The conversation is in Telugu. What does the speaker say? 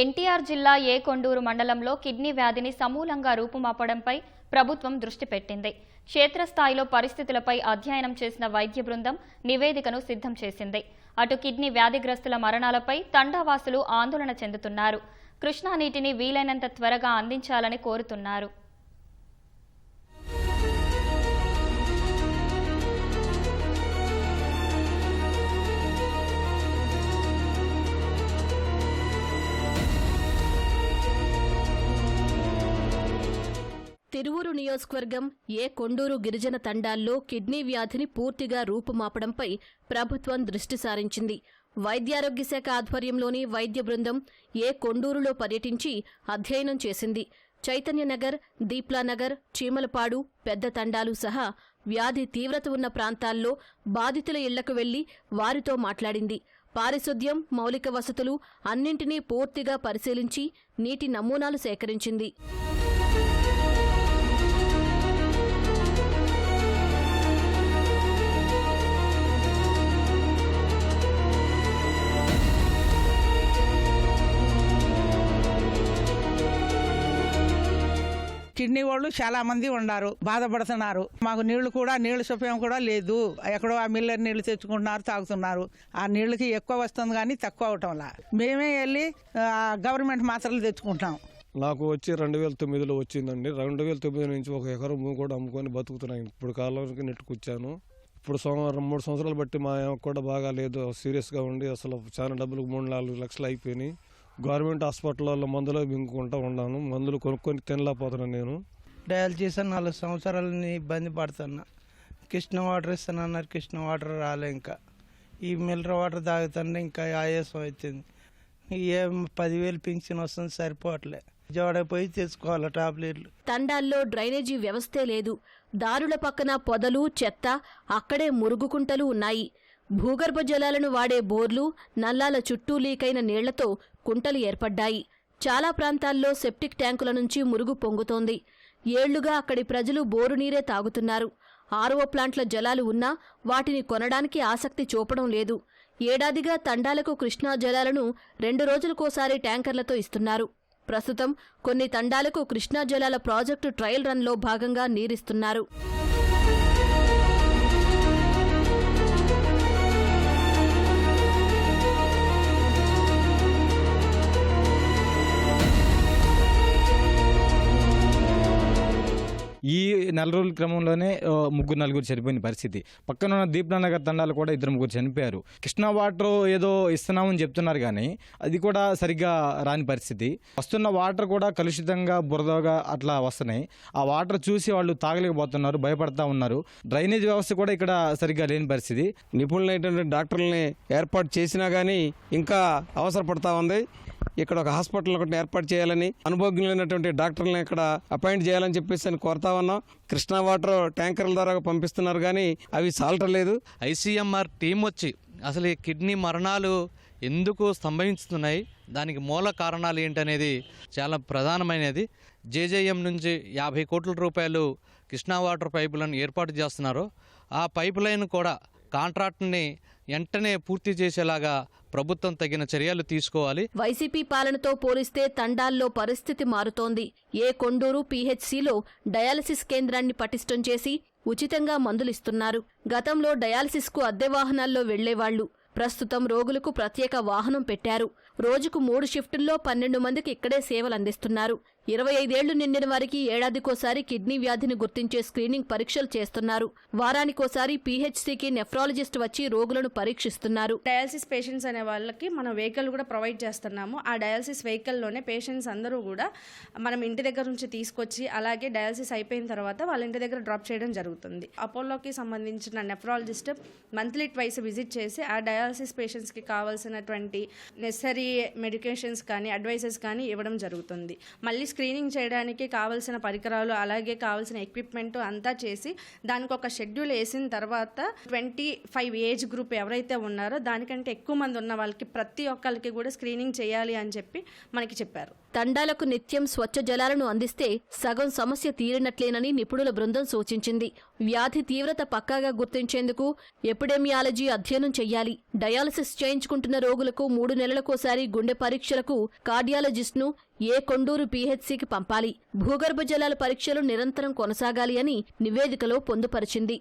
ఎన్టీఆర్ జిల్లా ఏ కొండూరు మండలంలో కిడ్నీ వ్యాధిని సమూలంగా రూపుమాపడంపై ప్రభుత్వం దృష్టి పెట్టింది. క్షేత్రస్థాయిలో పరిస్థితులపై అధ్యయనం చేసిన వైద్య బృందం నివేదికను సిద్ధం చేసింది. అటు కిడ్నీ వ్యాధిగ్రస్తుల మరణాలపై తండావాసులు ఆందోళన చెందుతున్నారు. కృష్ణా నీటిని వీలైనంత త్వరగా అందించాలని కోరుతున్నారు. తిరువురు నియోజకవర్గం ఏ కొండూరు గిరిజన తండాల్లో కిడ్నీ వ్యాధిని పూర్తిగా రూపుమాపడంపై ప్రభుత్వం దృష్టి సారించింది. వైద్యారోగ్య శాఖ ఆధ్వర్యంలోని వైద్య బృందం ఏ కొండూరులో పర్యటించి అధ్యయనం చేసింది. చైతన్యనగర్ దీప్లానగర్ చీమలపాడు పెద్ద తండాలు సహా వ్యాధి తీవ్రత ఉన్న ప్రాంతాల్లో బాధితుల ఇళ్ళకు వెళ్ళి వారితో మాట్లాడింది. పారిశుద్ధ్యం మౌలిక వసతులు అన్నింటినీ పూర్తిగా పరిశీలించి నీటి నమూనాలు సేకరించింది. కిడ్నీ వాళ్ళు చాలా మంది ఉన్నారు బాధపడుతున్నారు. మాకు నీళ్ళు కూడా నీళ్ళు సౌకర్యం కూడా లేదు. ఎక్కడో ఆ మిల్లర్ నీళ్ళు తెచ్చుకుంటున్నారు తాగుతున్నారు. ఆ నీళ్ళకి ఎక్కువ వస్తుంది కానీ తక్కువ అవటంలా మేమే వెళ్ళి గవర్నమెంట్ మాత్రలు తెచ్చుకుంటాం నాకు వచ్చి రెండు వేల తొమ్మిదిలో వచ్చిందండి. రెండు వేల తొమ్మిది నుంచి ఒక ఎకరం భూమి కూడా అమ్ముకొని బతుకుతున్నాను ఇప్పుడు కాలానికి నెట్టుకొచ్చాను. ఇప్పుడు సంవత్సరం మూడు సంవత్సరాలు బట్టి మా కూడా బాగా లేదు సీరియస్గా ఉండి అసలు చాలా డబ్బులు మూడు నాలుగు లక్షలు అయిపోయినాయి. గవర్నమెంట్ హాస్పిటల్లో మందులు మింగుకుంటూ ఉన్నాను. మందులు కొనుక్కొని తినలేకపోతున్నాను నేను. డయాలసిస్ అని నాలుగు సంవత్సరాలని ఇబ్బంది పడుతున్నా. కృష్ణ వాటర్ ఇస్తానన్నారు కృష్ణ వాటర్ రాలే ఇంకా. ఈ మిల్లర్ వాటర్ తాగుతుంటే ఇంకా ఆయాసం అవుతుంది. ఏం పదివేలు పింఛన్ వస్తుంది సరిపోవట్లే. పోయి తెచ్చుకోవాలి టాబ్లెట్లు. తండాల్లో డ్రైనేజీ వ్యవస్థే లేదు. దారుల పక్కన పొదలు చెత్త అక్కడే మురుగుకుంటలు ఉన్నాయి. భూగర్భ జలాలను వాడే బోర్లు నల్లాల చుట్టూ లీకైన నీళ్ళతో కుంటలు ఏర్పడ్డాయి. చాలా ప్రాంతాల్లో సెప్టిక్ ట్యాంకుల నుంచి మురుగు పొంగుతోంది. ఏళ్ళుగా అక్కడి ప్రజలు బోరు నీరే తాగుతున్నారు. ఆర్ఓ ప్లాంట్ల జలాలు ఉన్నా వాటిని కొనడానికి ఆసక్తి చూపడం లేదు. ఏడాదిగా తండాలకు కృష్ణా జలాలను రెండు రోజులకోసారి ట్యాంకర్లతో ఇస్తున్నారు. ప్రస్తుతం కొన్ని తండాలకు కృష్ణా జలాల ప్రాజెక్టు ట్రయల్ రన్లో భాగంగా నీరిస్తున్నారు. ఈ నెల రోజుల క్రమంలోనే ముగ్గురు నలుగురు చనిపోయిన పరిస్థితి. పక్కన ఉన్న దీప్నానగర్ తండాలు కూడా ఇద్దరు ముగ్గురు చనిపోయారు. కృష్ణా వాటర్ ఏదో ఇస్తున్నామని చెప్తున్నారు కానీ అది కూడా సరిగ్గా రాని పరిస్థితి. వస్తున్న వాటర్ కూడా కలుషితంగా బురదగా అట్లా వస్తున్నాయి. ఆ వాటర్ చూసి వాళ్ళు తాగలేకపోతున్నారు భయపడతా ఉన్నారు. డ్రైనేజ్ వ్యవస్థ కూడా ఇక్కడ సరిగ్గా లేని పరిస్థితి. నిపుణులైనటువంటి డాక్టర్లని ఏర్పాటు చేసినా కానీ ఇంకా అవసరపడతా ఉంది. ఇక్కడ ఒక హాస్పిటల్ ఒకటి ఏర్పాటు చేయాలని అనుభవజ్ఞులైనటువంటి డాక్టర్లను ఇక్కడ అపాయింట్ చేయాలని చెప్పేసి అని కోరుతా ఉన్నాం. కృష్ణా వాటర్ ట్యాంకర్ల ద్వారా పంపిస్తున్నారు కానీ అవి సాల్టలేదు ఐసీఎంఆర్ టీం వచ్చి అసలు ఈ కిడ్నీ మరణాలు ఎందుకు స్తంభిస్తున్నాయి దానికి మూల కారణాలు ఏంటనేది చాలా ప్రధానమైనది. జేజేఎం నుంచి యాభై కోట్ల రూపాయలు కృష్ణా వాటర్ పైపులను ఏర్పాటు చేస్తున్నారు. ఆ పైప్ లైన్ కూడా కాంట్రాక్ట్ని వెంటనే పూర్తి చేసేలాగా ప్రభుత్వం తగిన చర్యలు తీసుకోవాలి. వైసీపీ పాలనతో పోలిస్తే తండాల్లో పరిస్థితి మారుతోంది. ఏ కొండూరు పీహెచ్సిలో డయాలసిస్ కేంద్రాన్ని పటిష్టం చేసి ఉచితంగా మందులిస్తున్నారు. గతంలో డయాలసిస్కు అద్దె వాహనాల్లో వెళ్ళేవాళ్ళు ప్రస్తుతం రోగులకు ప్రత్యేక వాహనం పెట్టారు. రోజుకు మూడు షిఫ్టుల్లో పన్నెండు మందికి ఇక్కడే సేవలు అందిస్తున్నారు ఇరవై ఐదేళ్ళు నిండిన వారికి ఏడాదికోసారి కిడ్నీ వ్యాధిని గుర్తించే స్క్రీనింగ్ పరీక్షలు చేస్తున్నారు. వారానికోసారి పీహెచ్సీకి నెఫ్రాలజిస్ట్ వచ్చి రోగులను పరీక్షిస్తున్నారు. డయాలసిస్ పేషెంట్స్ అనే వాళ్ళకి మనం వెహికల్ కూడా ప్రొవైడ్ చేస్తున్నాము. ఆ డయాలసిస్ వెహికల్లోనే పేషెంట్స్ అందరూ కూడా మనం ఇంటి దగ్గర నుంచి తీసుకొచ్చి అలాగే డయాలసిస్ అయిపోయిన తర్వాత వాళ్ళ ఇంటి దగ్గర డ్రాప్ చేయడం జరుగుతుంది. అపోలోకి సంబంధించిన నెఫ్రాలజిస్ట్ మంత్లీ ట్వైస్ విజిట్ చేసి ఆ డయాలసిస్ పేషెంట్స్కి కావాల్సినటువంటి నెసరీ మెడికేషన్స్ కానీ అడ్వైసెస్ కానీ ఇవ్వడం జరుగుతుంది. మళ్ళీ స్క్రీనింగ్ చేయడానికి కావాల్సిన పరికరాలు అలాగే కావాల్సిన ఎక్విప్మెంట్ అంతా చేసి దానికి ఒక షెడ్యూల్ వేసిన తర్వాత ట్వంటీ ఫైవ్ ఏజ్ గ్రూప్ ఎవరైతే ఉన్నారో దానికంటే ఎక్కువ మంది ఉన్న వాళ్ళకి ప్రతి ఒక్కరికి కూడా స్క్రీనింగ్ చేయాలి అని చెప్పి మనకి చెప్పారు. తండాలకు నిత్యం స్వచ్ఛ జలాలను అందిస్తే సగం సమస్య తీరినట్లేనని నిపుణుల బృందం సూచించింది. వ్యాధి తీవ్రత పక్కాగా గుర్తించేందుకు ఎపిడెమియాలజీ అధ్యయనం చెయ్యాలి. డయాలసిస్ చేయించుకుంటున్న రోగులకు మూడు నెలలకోసారి గుండె పరీక్షలకు కార్డియాలజిస్ట్ను ఏ కొండూరు పీహెచ్సీకి పంపాలి. భూగర్భ జలాల పరీక్షలు నిరంతరం కొనసాగాలి అని నివేదికలో పొందుపరిచింది.